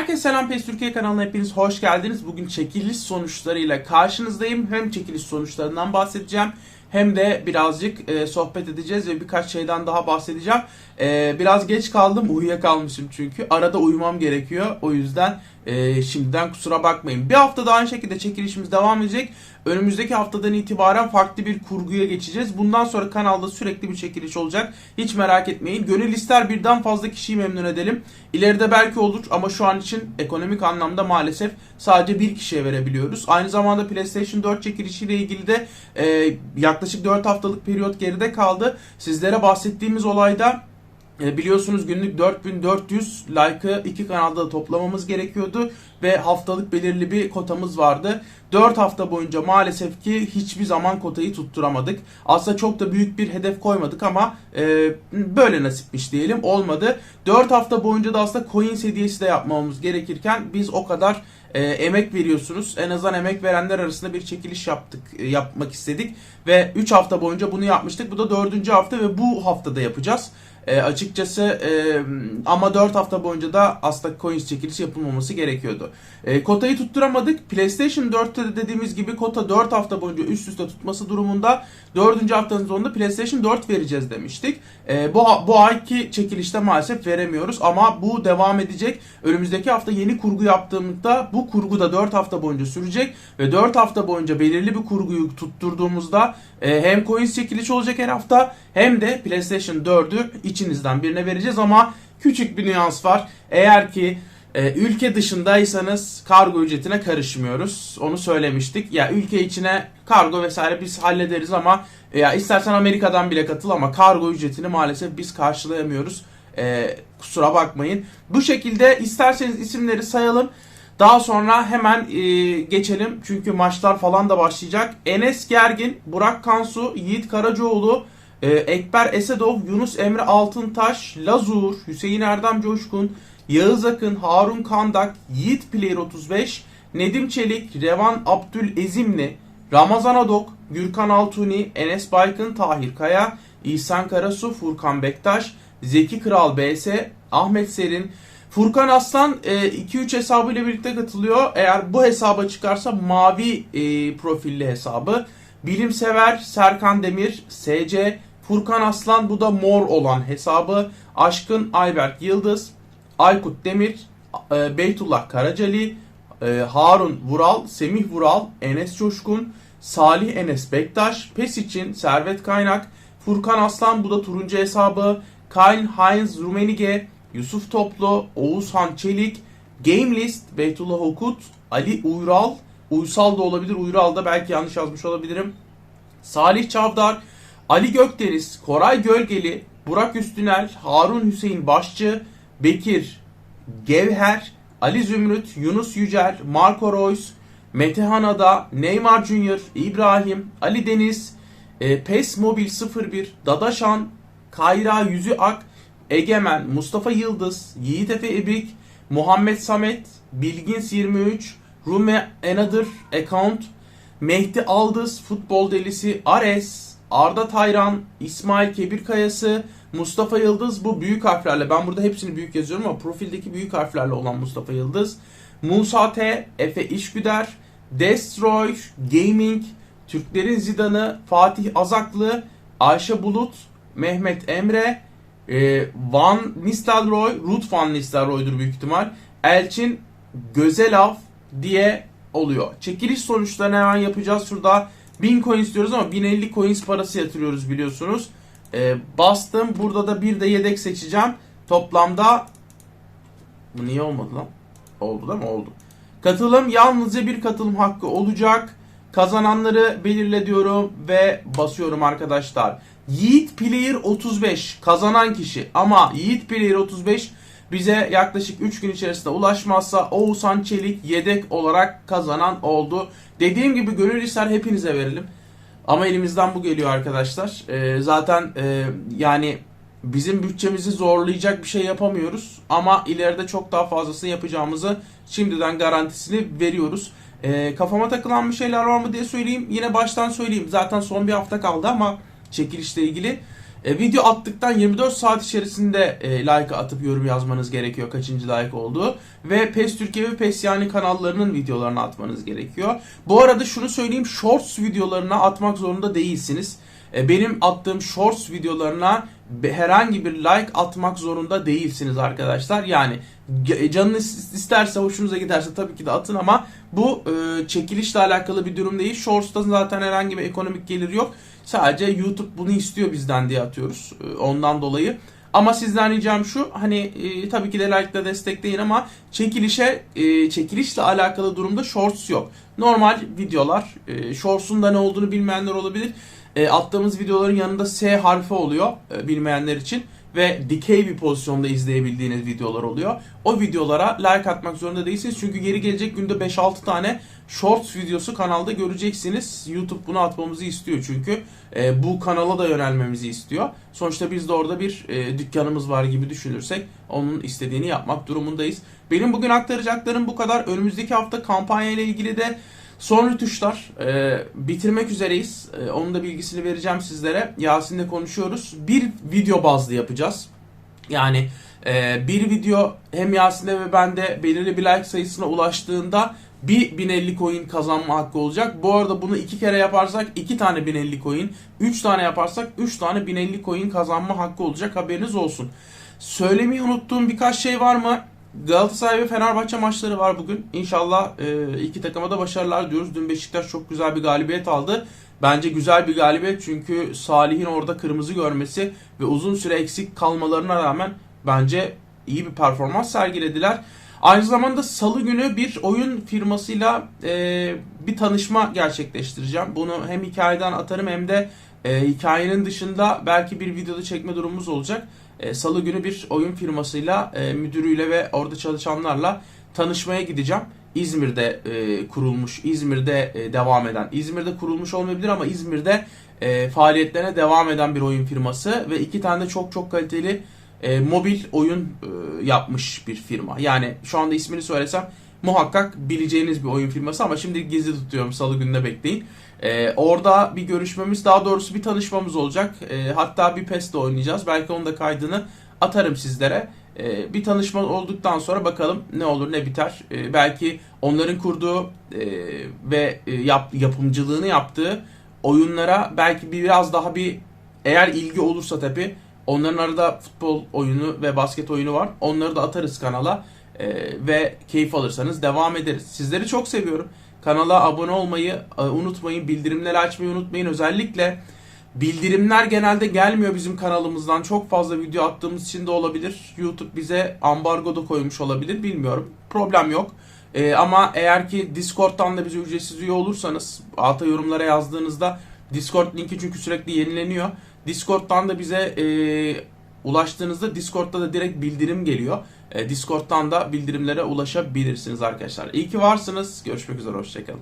Herkese selam PES Türkiye kanalına hepiniz hoş geldiniz. Bugün çekiliş sonuçlarıyla karşınızdayım. Hem çekiliş sonuçlarından bahsedeceğim hem de birazcık e, sohbet edeceğiz ve birkaç şeyden daha bahsedeceğim. E, biraz geç kaldım, uyuyakalmışım çünkü. Arada uyumam gerekiyor. O yüzden e, şimdiden kusura bakmayın. Bir hafta daha aynı şekilde çekilişimiz devam edecek. Önümüzdeki haftadan itibaren farklı bir kurguya geçeceğiz. Bundan sonra kanalda sürekli bir çekiliş olacak. Hiç merak etmeyin. Gönül ister birden fazla kişiyi memnun edelim. İleride belki olur ama şu an için ekonomik anlamda maalesef sadece bir kişiye verebiliyoruz. Aynı zamanda PlayStation 4 çekilişiyle ilgili de e, yaklaşık 4 haftalık periyot geride kaldı. Sizlere bahsettiğimiz olayda biliyorsunuz günlük 4400 like'ı iki kanalda da toplamamız gerekiyordu ve haftalık belirli bir kotamız vardı. 4 hafta boyunca maalesef ki hiçbir zaman kotayı tutturamadık. Aslında çok da büyük bir hedef koymadık ama e, böyle nasipmiş diyelim olmadı. 4 hafta boyunca da aslında coins hediyesi de yapmamız gerekirken biz o kadar e, emek veriyorsunuz. En azından emek verenler arasında bir çekiliş yaptık, e, yapmak istedik ve 3 hafta boyunca bunu yapmıştık. Bu da 4. hafta ve bu haftada yapacağız. E, açıkçası e, ama 4 hafta boyunca da aslında coins çekilişi yapılmaması gerekiyordu. E, kotayı tutturamadık. PlayStation 4'te de dediğimiz gibi kota 4 hafta boyunca üst üste tutması durumunda 4. haftanın sonunda PlayStation 4 vereceğiz demiştik. E, bu, bu ayki çekilişte maalesef veremiyoruz ama bu devam edecek. Önümüzdeki hafta yeni kurgu yaptığımızda bu kurgu da 4 hafta boyunca sürecek ve 4 hafta boyunca belirli bir kurguyu tutturduğumuzda e, hem coins çekiliş olacak her hafta hem de PlayStation 4'ü içinizden birine vereceğiz ama küçük bir nüans var. Eğer ki e, ülke dışındaysanız kargo ücretine karışmıyoruz. Onu söylemiştik. Ya ülke içine kargo vesaire biz hallederiz ama ya istersen Amerika'dan bile katıl ama kargo ücretini maalesef biz karşılayamıyoruz. E, kusura bakmayın. Bu şekilde isterseniz isimleri sayalım. Daha sonra hemen e, geçelim çünkü maçlar falan da başlayacak. Enes Gergin, Burak Kansu, Yiğit Karacaoğlu, e, Ekber Esedov, Yunus Emre Altıntaş, Lazur, Hüseyin Erdem Coşkun, Yağız Akın, Harun Kandak, Yiğit Player 35, Nedim Çelik, Revan Abdül Ezimli, Ramazan Adok, Gürkan Altuni, Enes Baykın, Tahir Kaya, İhsan Karasu, Furkan Bektaş, Zeki Kral BS, Ahmet Serin, Furkan Aslan 2-3 hesabıyla birlikte katılıyor. Eğer bu hesaba çıkarsa mavi e, profilli hesabı. Bilimsever Serkan Demir, SC, Furkan Aslan bu da mor olan hesabı. Aşkın Ayberk Yıldız, Aykut Demir, e, Beytullah Karacali, e, Harun Vural, Semih Vural, Enes Coşkun, Salih Enes Bektaş, PES için Servet Kaynak, Furkan Aslan bu da turuncu hesabı, Kain Heinz Rumenige, Yusuf Toplu, Oğuzhan Çelik, Game List, Beytullah Okut, Ali Uyral, Uysal da olabilir, Uyral da belki yanlış yazmış olabilirim. Salih Çavdar, Ali Gökdeniz, Koray Gölgeli, Burak Üstünel, Harun Hüseyin Başçı, Bekir Gevher, Ali Zümrüt, Yunus Yücel, Marco Reus, Metehan Ada, Neymar Junior, İbrahim, Ali Deniz, e, PES Mobil 01, Dadaşan, Kayra Yüzü Ak, Egemen, Mustafa Yıldız, Yiğit Efe İbik, Muhammed Samet, Bilgins 23, Rume Another Account, Mehdi Aldız, Futbol Delisi, Ares, Arda Tayran, İsmail Kebir Kayası, Mustafa Yıldız bu büyük harflerle. Ben burada hepsini büyük yazıyorum ama profildeki büyük harflerle olan Mustafa Yıldız. Musa T, Efe İşgüder, Destroy Gaming, Türklerin Zidanı, Fatih Azaklı, Ayşe Bulut, Mehmet Emre, e, Van Nistelrooy, Ruth Van Nistelrooy'dur büyük ihtimal. Elçin Gözelav diye oluyor. Çekiliş sonuçlarını hemen yapacağız. Şurada 1000 coin istiyoruz ama 1050 coins parası yatırıyoruz biliyorsunuz. E, bastım. Burada da bir de yedek seçeceğim. Toplamda bu niye olmadı lan? Oldu değil mi? Oldu. Katılım yalnızca bir katılım hakkı olacak. Kazananları belirle diyorum ve basıyorum arkadaşlar. Yiğit Player 35 kazanan kişi ama Yiğit Player 35 bize yaklaşık 3 gün içerisinde ulaşmazsa Oğuzhan Çelik yedek olarak kazanan oldu. Dediğim gibi gönül ister hepinize verelim. Ama elimizden bu geliyor arkadaşlar. Ee, zaten e, yani bizim bütçemizi zorlayacak bir şey yapamıyoruz. Ama ileride çok daha fazlasını yapacağımızı şimdiden garantisini veriyoruz. Ee, kafama takılan bir şeyler var mı diye söyleyeyim. Yine baştan söyleyeyim. Zaten son bir hafta kaldı ama çekilişle ilgili. E, video attıktan 24 saat içerisinde e, like atıp yorum yazmanız gerekiyor kaçıncı like olduğu. Ve PES Türkiye ve PES yani kanallarının videolarını atmanız gerekiyor. Bu arada şunu söyleyeyim Shorts videolarına atmak zorunda değilsiniz. E, benim attığım Shorts videolarına herhangi bir like atmak zorunda değilsiniz arkadaşlar. Yani ge- canınız isterse hoşunuza giderse tabii ki de atın ama bu e, çekilişle alakalı bir durum değil. Shorts'ta zaten herhangi bir ekonomik gelir yok. Sadece YouTube bunu istiyor bizden diye atıyoruz. E, ondan dolayı. Ama sizden ricam şu hani e, tabii ki de like ile destekleyin ama çekilişe e, çekilişle alakalı durumda shorts yok. Normal videolar e, shorts'un da ne olduğunu bilmeyenler olabilir. E, attığımız videoların yanında S harfi oluyor e, bilmeyenler için ve dikey bir pozisyonda izleyebildiğiniz videolar oluyor. O videolara like atmak zorunda değilsiniz. Çünkü geri gelecek günde 5-6 tane shorts videosu kanalda göreceksiniz. YouTube bunu atmamızı istiyor çünkü e, bu kanala da yönelmemizi istiyor. Sonuçta biz de orada bir e, dükkanımız var gibi düşünürsek onun istediğini yapmak durumundayız. Benim bugün aktaracaklarım bu kadar. Önümüzdeki hafta kampanya ile ilgili de Son rütuşlar e, bitirmek üzereyiz. E, onun da bilgisini vereceğim sizlere. Yasin'le konuşuyoruz. Bir video bazlı yapacağız. Yani e, bir video hem Yasin'de ve bende belirli bir like sayısına ulaştığında bir 1050 coin kazanma hakkı olacak. Bu arada bunu iki kere yaparsak iki tane 1050 coin, üç tane yaparsak üç tane 1050 coin kazanma hakkı olacak. Haberiniz olsun. Söylemeyi unuttuğum birkaç şey var mı? Galatasaray ve Fenerbahçe maçları var bugün. İnşallah e, iki takıma da başarılar diyoruz. Dün Beşiktaş çok güzel bir galibiyet aldı. Bence güzel bir galibiyet çünkü Salih'in orada kırmızı görmesi ve uzun süre eksik kalmalarına rağmen bence iyi bir performans sergilediler. Aynı zamanda salı günü bir oyun firmasıyla e, bir tanışma gerçekleştireceğim. Bunu hem hikayeden atarım hem de e, hikayenin dışında belki bir videoda çekme durumumuz olacak. E, Salı günü bir oyun firmasıyla e, müdürüyle ve orada çalışanlarla tanışmaya gideceğim. İzmir'de e, kurulmuş, İzmir'de devam eden, İzmir'de kurulmuş olmayabilir ama İzmir'de faaliyetlerine devam eden bir oyun firması ve iki tane de çok çok kaliteli mobil oyun yapmış bir firma. Yani şu anda ismini söylesem muhakkak bileceğiniz bir oyun firması ama şimdi gizli tutuyorum salı gününe bekleyin. Ee, orada bir görüşmemiz daha doğrusu bir tanışmamız olacak. Ee, hatta bir PES de oynayacağız. Belki onun da kaydını atarım sizlere. Ee, bir tanışma olduktan sonra bakalım ne olur ne biter. Ee, belki onların kurduğu e, ve e, yap, yapımcılığını yaptığı oyunlara belki biraz daha bir eğer ilgi olursa tabi onların arada futbol oyunu ve basket oyunu var. Onları da atarız kanala. Ee, ve keyif alırsanız devam ederiz. Sizleri çok seviyorum. Kanala abone olmayı e, unutmayın. Bildirimleri açmayı unutmayın. Özellikle bildirimler genelde gelmiyor bizim kanalımızdan. Çok fazla video attığımız için de olabilir. YouTube bize ambargo da koymuş olabilir. Bilmiyorum. Problem yok. Ee, ama eğer ki Discord'dan da bize ücretsiz üye olursanız alta yorumlara yazdığınızda Discord linki çünkü sürekli yenileniyor. Discord'dan da bize e, ulaştığınızda Discord'da da direkt bildirim geliyor. E, Discord'dan da bildirimlere ulaşabilirsiniz arkadaşlar. İyi ki varsınız. Görüşmek üzere. Hoşçakalın.